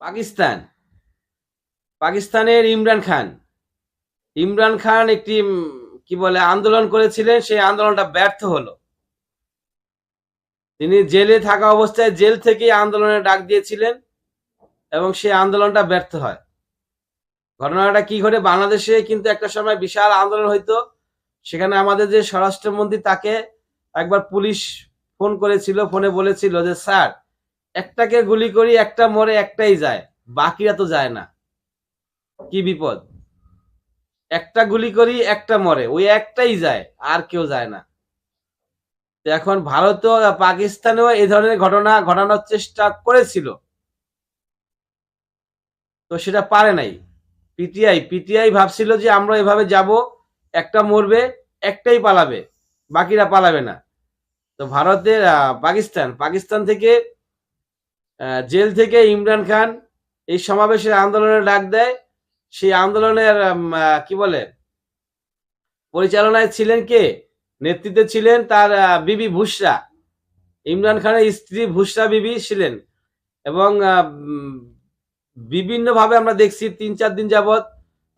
পাকিস্তান। পাকিস্তানের ইমরান খান। ইমরান খান একটি কি বলে, আন্দোলন করেছিলেন, সেই আন্দোলনটা ব্যর্থ হলো। তিনি জেলে থাকা অবস্থায় জেল থেকেই আন্দোলনের ডাক দিয়েছিলেন এবং সেই আন্দোলনটা ব্যর্থ হয়। ঘটনাটা কি ঘটে বাংলাদেশে কিন্তু একটা সময় বিশাল আন্দোলন হইতো। সেখানে আমাদের যে স্বরাষ্ট্রমন্ত্রী তাকে একবার পুলিশ ফোন করেছিল, ফোনে বলেছিল যে, স্যার একটাকে গুলি করি, একটা মরে, একটাই যায়। বাকিরা তো যায় না। কি বিপদ? একটা গুলি করি, একটা মরে। ওই একটাই যায়, আর কেউ যায় না। এখন ভারতও, পাকিস্তানেও এই ধরনের ঘটনা ঘটানোর চেষ্টা করেছিল। তো সেটা পারে নাই। পিটিআই পিটিআই ভাবছিল যে আমরা এভাবে যাব, একটা মরবে, একটাই পালাবে, বাকিরা পালাবে না। তো ভারতের পাকিস্তান পাকিস্তান থেকে জেল থেকে ইমরান খান এই সমাবেশের আন্দোলনের ডাক দেয়। সেই আন্দোলনের কি বলে, পরিচালনায় ছিলেন কে? নেতৃত্বে ছিলেন তার বিবি ভুসরা। ইমরান খানের স্ত্রী ভুসরা বিবি ছিলেন এবং বিভিন্ন ভাবে আমরা দেখছি তিন চার দিন যাবৎ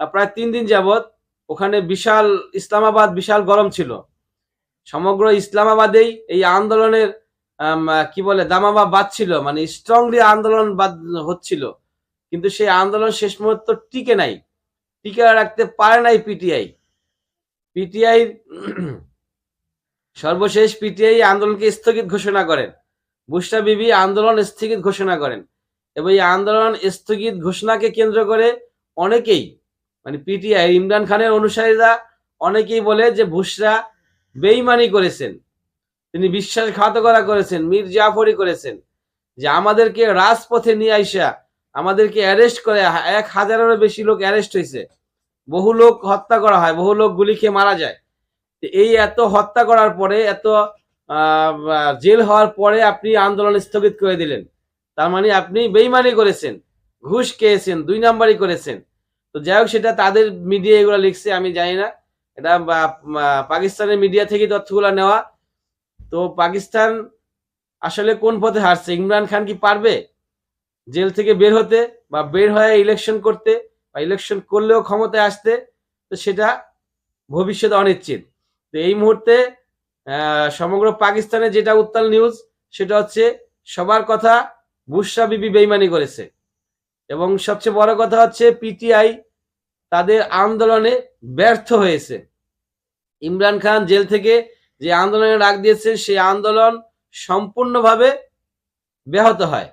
প্রায় তিন দিন যাবৎ ওখানে বিশাল ইসলামাবাদ বিশাল গরম ছিল। সমগ্র ইসলামাবাদেই এই আন্দোলনের কি বলে দামামা বাজছিল মানে স্ট্রংলি আন্দোলন হচ্ছিল। কিন্তু সেই আন্দোলন শেষ মুহূর্ত টিকে নাই। টিকে রাখতে পারে নাই পিটিআই পিটিআই সর্বশেষ পিটিআই আন্দোলনকে স্থগিত ঘোষণা করেন। বুশরা বিবি আন্দোলন স্থগিত ঘোষণা করেন। এবং এই আন্দোলন স্থগিত ঘোষণাকে কেন্দ্র করে অনেকেই মানে পিটিআই ইমরান খানের অনুসারীরা অনেকেই বলে যে বুশরা বেইমানি করেছেন। তিনি বিশ্বাসঘাতকতা করেছেন, মীর জাফরি করেছেন, যে আমাদেরকে রাজপথে নিয়ে আইসা, আমাদেরকে অ্যারেস্ট করে, এক হাজারেরও বেশি লোক অ্যারেস্ট হয়েছে বহু লোক হত্যা করা হয়, বহু লোক গুলি খেয়ে মারা যায়। এই এত হত্যা করার পরে, এত জেল হওয়ার পরে আপনি আন্দোলন স্থগিত করে দিলেন। তার মানে আপনি বেইমানি করেছেন, ঘুষ খেয়েছেন, দুই নাম্বারই করেছেন। তো যাই হোক, সেটা তাদের মিডিয়া এগুলো লিখছে, আমি জানি না। এটা পাকিস্তানের মিডিয়া থেকে তথ্যগুলো নেওয়া। তো পাকিস্তান আসলে কোন পথে হারছে? ইমরান খান কি পারবে? জেল থেকে বের হতে বা বের হয়ে ইলেকশন করতে বা ইলেকশন করলেও ক্ষমতায় আসতে, তো সেটা ভবিষ্যতে অনিশ্চিত। তো এই মুহূর্তে সমগ্র পাকিস্তানে যেটা উত্তাল নিউজ সেটা হচ্ছে সবার কথা বুশরা বিবি বেইমানি করেছে। এবং সবচেয়ে বড় কথা হচ্ছে পিটিআই তাদের আন্দোলনে ব্যর্থ হয়েছে। ইমরান খান জেল থেকে যে আন্দোলনে ডাক দিয়েছেন সেই আন্দোলন সম্পূর্ণভাবে ব্যাহত হয়।